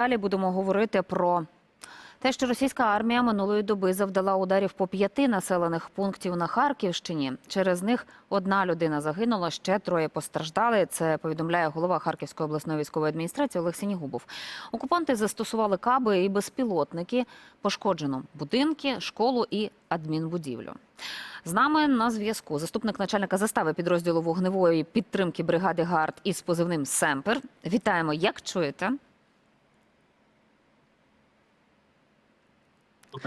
Далі будемо говорити про те, що російська армія минулої доби завдала ударів по п'яти населених пунктів на Харківщині. Через них одна людина загинула, ще троє постраждали. Це повідомляє голова Харківської обласної військової адміністрації Олег Сінігубов. Окупанти застосували каби і безпілотники. Пошкоджено будинки, школу і адмінбудівлю. З нами на зв'язку заступник начальника застави підрозділу вогневої підтримки бригади ГАРД із позивним Семпер. Вітаємо, як чуєте?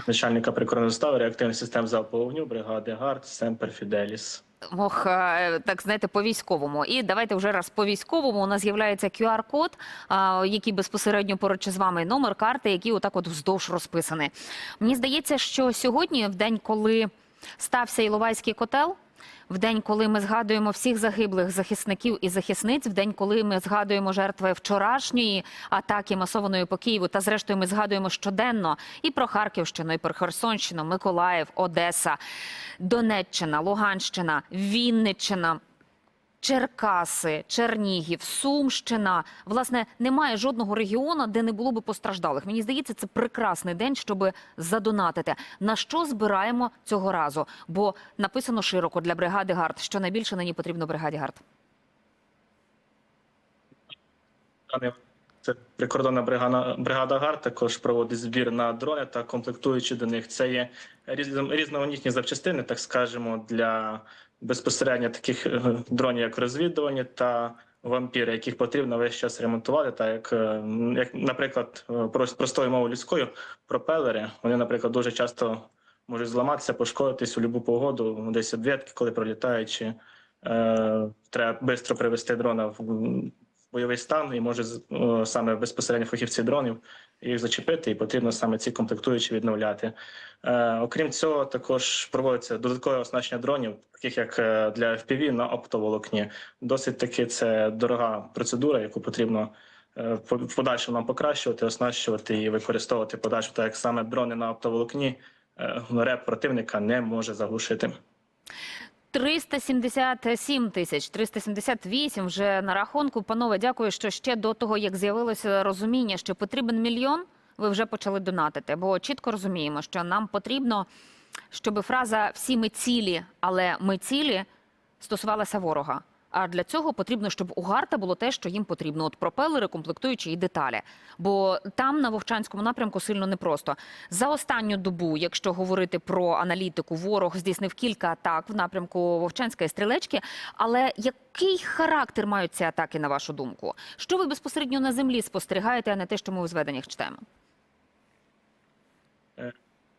Начальника прикордонного став реактивних систем залпового вогню бригади ГАРД Семпер Фіделіс. Ох, е, так знаєте, по військовому. І давайте вже раз по військовому. У нас з'являється QR-код, який безпосередньо поруч з вами номер карти, який отак от вздовж розписаний. Мені здається, що сьогодні, в день, коли стався Іловайський котел. В день, коли ми згадуємо всіх загиблих захисників і захисниць, в день, коли ми згадуємо жертви вчорашньої атаки масованої по Києву, та зрештою ми згадуємо щоденно і про Харківщину, і про Херсонщину, Миколаїв, Одеса, Донеччина, Луганщина, Вінниччина. Черкаси, Чернігів, Сумщина. Власне, немає жодного регіону, де не було би постраждалих. Мені здається, це прекрасний день, щоб задонатити. На що збираємо цього разу? Бо написано широко для бригади ГАРД. Що найбільше нині потрібно бригаді ГАРД? Це прикордонна бригада, бригада ГАРД також проводить збір на дрони та комплектуючи до них. Це є різ- різноманітні запчастини, так скажемо, для безпосередньо таких е, дронів, як розвідування та вампіри, яких потрібно весь час ремонтувати. Так як, е, як наприклад, е, простою мовою людською пропелери, вони, наприклад, дуже часто можуть зламатися, пошкодитись у будь-яку погоду, десь обвідки, коли пролітають, чи е, треба швидко привести дрона в бойовий стан і може саме безпосередньо фахівці дронів їх зачепити, і потрібно саме ці комплектуючі відновляти. Е, окрім цього, також проводиться додаткове оснащення дронів, таких як е, для FPV на оптоволокні. Досить таки це дорога процедура, яку потрібно. е, В подальшому нам покращувати, оснащувати і використовувати в подальшому, так як саме дрони на оптоволокні е, реп противника не може заглушити. 377 тисяч, 378 вже на рахунку. Панове, дякую, що ще до того, як з'явилося розуміння, що потрібен мільйон, ви вже почали донатити. Бо чітко розуміємо, що нам потрібно, щоб фраза всі ми цілі, але ми цілі стосувалася ворога. А для цього потрібно, щоб у Гарта було те, що їм потрібно: от пропелери, комплектуючі і деталі. Бо там на Вовчанському напрямку сильно непросто. За останню добу, якщо говорити про аналітику, ворог здійснив кілька атак в напрямку Вовчанська і Стрілечки. Але який характер мають ці атаки, на вашу думку? Що ви безпосередньо на землі спостерігаєте, а не те, що ми у зведеннях читаємо?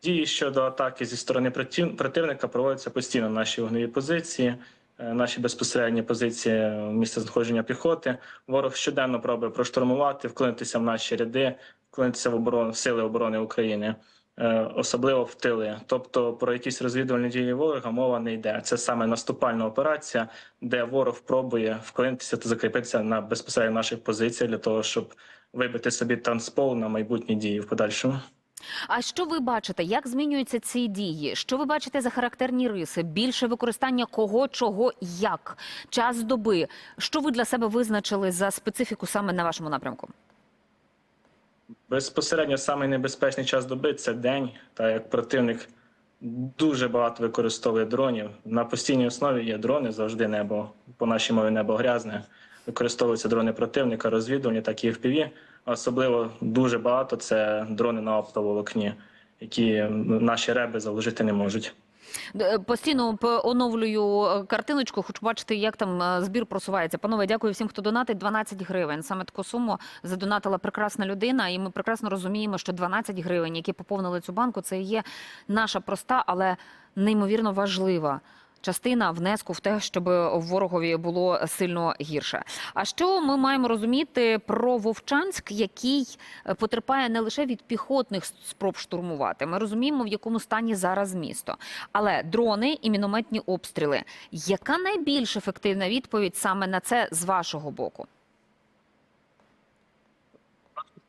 Дії щодо атаки зі сторони противника проводяться постійно на наші вогневі позиції, е, наші безпосередні позиції місця знаходження піхоти. Ворог щоденно пробує проштурмувати, вклинитися в наші ряди, вклинитися в оборону в сили оборони України, е, особливо в тили. Тобто про якісь розвідувальні дії ворога мова не йде. Це саме наступальна операція, де ворог пробує вклинитися та закріпитися на безпосередньо наших позиціях для того, щоб вибити собі танцпол на майбутні дії в подальшому. А що ви бачите? Як змінюються ці дії? Що ви бачите за характерні риси? Більше використання кого, чого, як? Час доби? Що ви для себе визначили за специфіку саме на вашому напрямку? Безпосередньо самий небезпечний час доби це день, так як противник дуже багато використовує дронів. На постійній основі є дрони, завжди небо, по нашій мові небо грязне. Використовуються дрони противника, розвідувальні, так і FPV. Особливо дуже багато це дрони на оптоволокні, які наші реби заложити не можуть. Постійно п- оновлюю е, картиночку, хочу бачити, як там е, збір просувається. Панове, дякую всім, хто донатить 12 гривень. Саме таку суму задонатила прекрасна людина, і ми прекрасно розуміємо, що 12 гривень, які поповнили цю банку, це є наша проста, але неймовірно важлива. Частина внеску в те, щоб ворогові було сильно гірше. А що ми маємо розуміти про Вовчанськ, який е, потерпає не лише від піхотних спроб штурмувати. Ми розуміємо, в якому стані зараз місто. Але дрони і мінометні обстріли. Яка найбільш ефективна відповідь саме на це з вашого боку?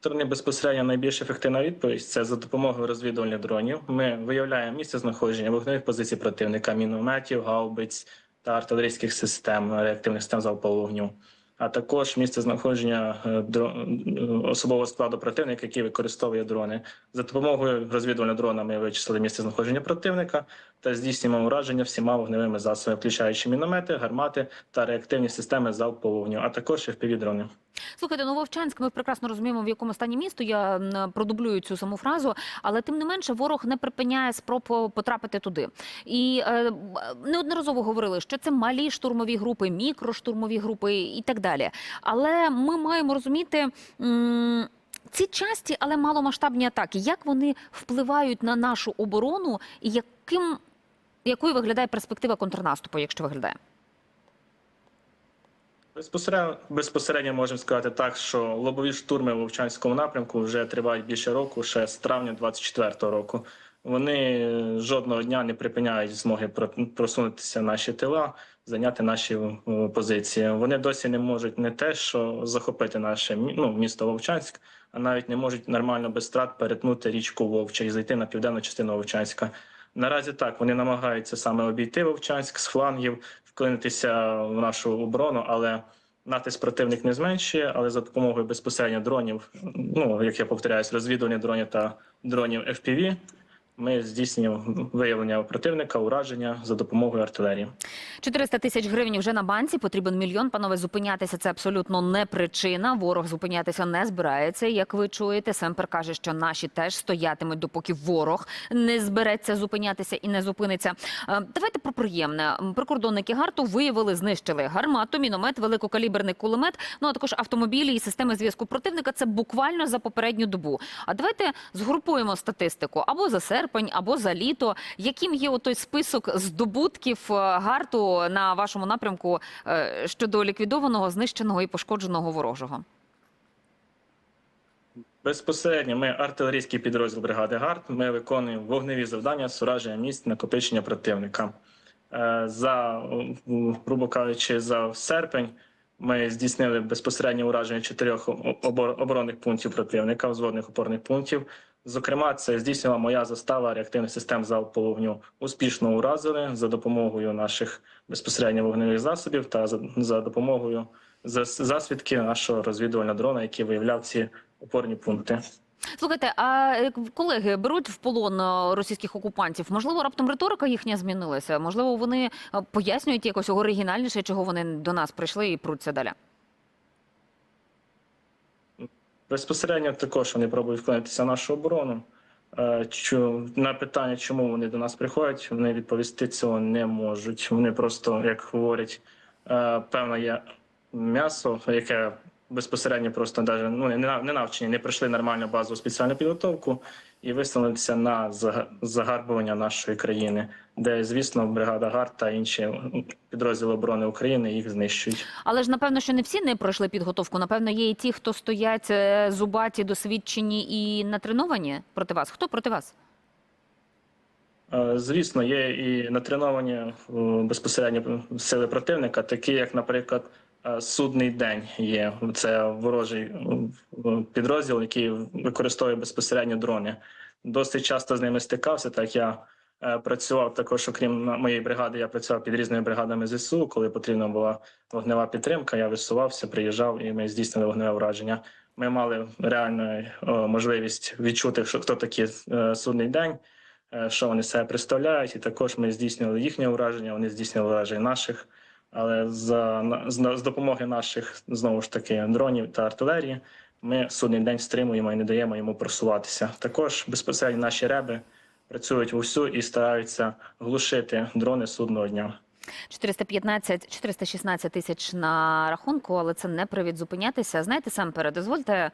Сторони безпосередньо найбільш ефективна відповідь це за допомогою розвідувальних дронів. Ми виявляємо місце знаходження вогневих позицій противника, мінометів, гаубиць та артилерійських систем реактивних систем залпового вогню. а також місце знаходження е, е, особового складу противника, який використовує дрони. За допомогою розвідувального дрона ми вичислили місце знаходження противника та здійснюємо ураження всіма вогневими засобами, включаючи міномети, гармати та реактивні системи залпового вогню, а також FPV-дрони. Слухайте, ну Вовчанськ, ми прекрасно розуміємо, в якому стані місто. Я продублюю цю саму фразу, але тим не менше ворог не припиняє спроб потрапити туди. І е, неодноразово говорили, що це малі штурмові групи, мікроштурмові групи і так далі. Але ми маємо розуміти. ці часті, але маломасштабні атаки, як вони впливають на нашу оборону, і яким якою виглядає перспектива контрнаступу, якщо виглядає? Безпосередньо, безпосередньо можемо сказати так, що лобові штурми в Вовчанському напрямку вже тривають більше року, ще з травня 24-го року. Вони е, жодного дня не припиняють змоги просунутися наші тила, зайняти наші е, позиції. Вони досі не можуть не те, що захопити наше ну, місто Вовчанськ, а навіть не можуть нормально без страт перетнути річку Вовча і зайти на південну частину Вовчанська. Наразі так вони намагаються саме обійти Вовчанськ з флангів, вклинитися в нашу оборону, але натиск противник не зменшує. Але за допомогою безпосередньо дронів, ну як я повторяюсь, розвідування дронів та дронів FPV, ми здійснюємо виявлення противника, ураження за допомогою артилерії. 400 тисяч гривень вже на банці, потрібен мільйон. Панове, зупинятися це абсолютно не причина. Ворог зупинятися не збирається. Як ви чуєте, Семпер каже, що наші теж стоятимуть, допоки ворог не збереться зупинятися і не зупиниться. Е, Давайте про приємне. Прикордонники гарту виявили, знищили гармату, міномет, великокаліберний кулемет. Ну а також автомобілі і системи зв'язку противника. Це буквально за попередню добу. А давайте згрупуємо статистику або за серпень, або за літо. Яким є той список здобутків е, гарту на вашому напрямку е, щодо ліквідованого, знищеного і пошкодженого ворожого? Безпосередньо ми артилерійський підрозділ бригади ГАРД. Ми виконуємо вогневі завдання з ураження місць накопичення противника. Е, За грубо кажучи, за серпень ми здійснили безпосереднє ураження чотирьох оборонних пунктів противника, взводних опорних пунктів. Зокрема, це здійснила моя застава реактивних систем залпового вогню. Успішно уразили за допомогою наших безпосередньо вогневих засобів та за, за допомогою засвідки нашого розвідувального дрона, який виявляв ці опорні пункти. Слухайте, а е, колеги беруть в полон е, російських окупантів? Можливо, раптом риторика їхня змінилася? Можливо, вони е, пояснюють якось оригінальніше, чого вони до нас прийшли і пруться далі? Безпосередньо також вони пробують вклинитися в нашу оборону. Е, На питання, чому вони до нас приходять, вони відповісти цього не можуть. Вони просто, як говорять, е, певне є м'ясо, яке безпосередньо просто даже, ну, не, навчені, не пройшли нормальну базову спеціальну підготовку і виставилися на загарбування нашої країни, де, звісно, бригада ГАРД та інші підрозділи оборони України їх знищують. Але ж напевно, що не всі не пройшли підготовку. Напевно, є і ті, хто стоять е, зубаті, досвідчені і натреновані проти вас. Хто проти вас? Е, Звісно, є і натреновані е, безпосередньо сили противника, такі як, наприклад, судний день є. Це ворожий підрозділ, який використовує безпосередньо дрони. Досить часто з ними стикався. Так я працював також, окрім моєї бригади, я працював під різними бригадами ЗСУ. Коли потрібна була вогнева підтримка, я висувався, приїжджав і ми здійснили вогневе враження. Ми мали реальну е, можливість відчути, що хто такий е, судний день е, що вони себе представляють, і також ми здійснювали їхнє ураження, вони здійснювали ураження наших. Але за з допомоги наших знову ж таки дронів та артилерії ми судний день стримуємо і не даємо йому просуватися. Також безпосередньо наші реби працюють вовсю і стараються глушити дрони судного дня. 415, 416 тисяч на рахунку, але це не привід зупинятися. Знаєте, Семпере, дозвольте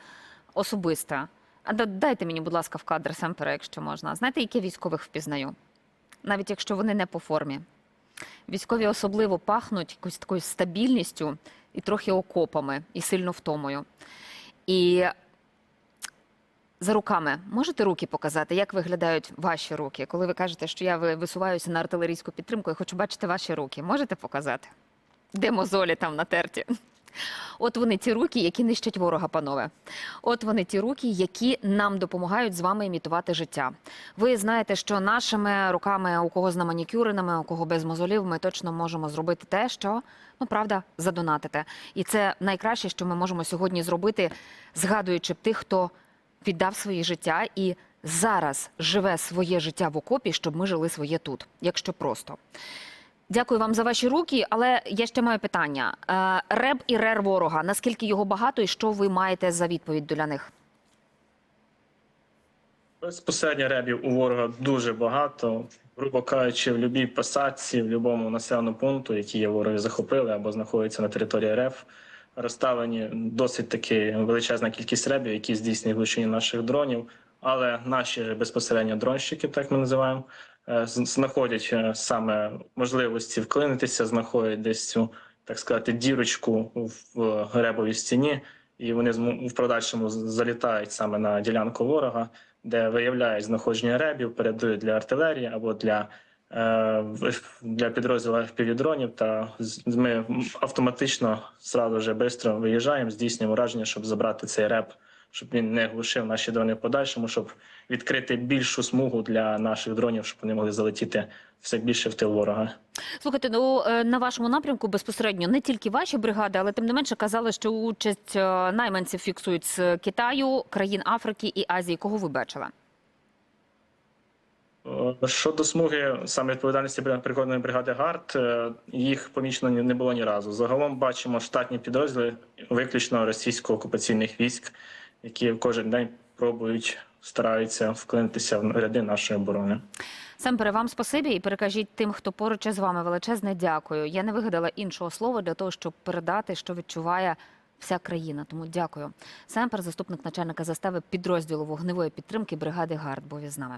особисто. А дайте мені, будь ласка, в кадр Семпера, якщо можна. Знаєте, які військових впізнаю? Навіть якщо вони не по формі. Військові особливо пахнуть якоюсь такою стабільністю і трохи окопами, і сильно втомою. І за руками можете руки показати, як виглядають ваші руки? Коли ви кажете, що я ви- висуваюся на артилерійську підтримку, я хочу бачити ваші руки. Можете показати? Де мозолі там натерті? От вони ті руки, які нищать ворога, панове. От вони ті руки, які нам допомагають з вами імітувати життя. Ви знаєте, що нашими руками, у кого з наманікюреними, у кого без мозолів, ми точно можемо зробити те, що ну правда задонатити. І це найкраще, що ми можемо сьогодні зробити, згадуючи тих, хто віддав своє життя і зараз живе своє життя в окопі, щоб ми жили своє тут, якщо просто. Дякую вам за ваші руки, але я ще маю питання. Е, Реб і рер ворога. Наскільки його багато, і що ви маєте за відповідь для них? Безпосередньо ребів у ворога дуже багато. Грубо кажучи, в будь-якій посадці, в будь-якому населеному пункту, які є вороги захопили або знаходяться на території РФ, розставлені досить таки величезна кількість ребів, які здійснюють влучення наших дронів. Але наші безпосередньо дронщики, так ми називаємо, е, знаходять е, саме можливості вклинитися, знаходять десь цю, так сказати, дірочку в ребовій стіні, і вони в подальшому з- залітають саме на ділянку ворога де виявляють знаходження ребів, передають для артилерії або для, для підрозділу FPV-дронів, та ми автоматично сразу же швидко виїжджаємо, здійснюємо ураження, щоб забрати цей реб, щоб він не глушив наші дрони в подальшому, щоб відкрити більшу смугу для наших дронів, щоб вони могли залетіти все більше в тил ворога. Слухайте, ну е, на вашому напрямку безпосередньо не тільки ваші бригади, але тим не менше казали, що участь е, найманців фіксують з Китаю, країн Африки і Азії. Кого ви бачили? Е, Щодо смуги саме відповідальності прикордонної бригади ГАРД, е, їх помічено не було ні разу. Загалом бачимо штатні підрозділи виключно російсько-окупаційних військ, які кожен день пробують стараються вклинитися в ряди нашої оборони. Семпере, вам спасибі і перекажіть тим, хто поруч із вами величезне дякую. Я не вигадала іншого слова для того, щоб передати, що відчуває вся країна. Тому дякую. Семпер, заступник начальника застави підрозділу вогневої підтримки бригади ГАРД, був із нами.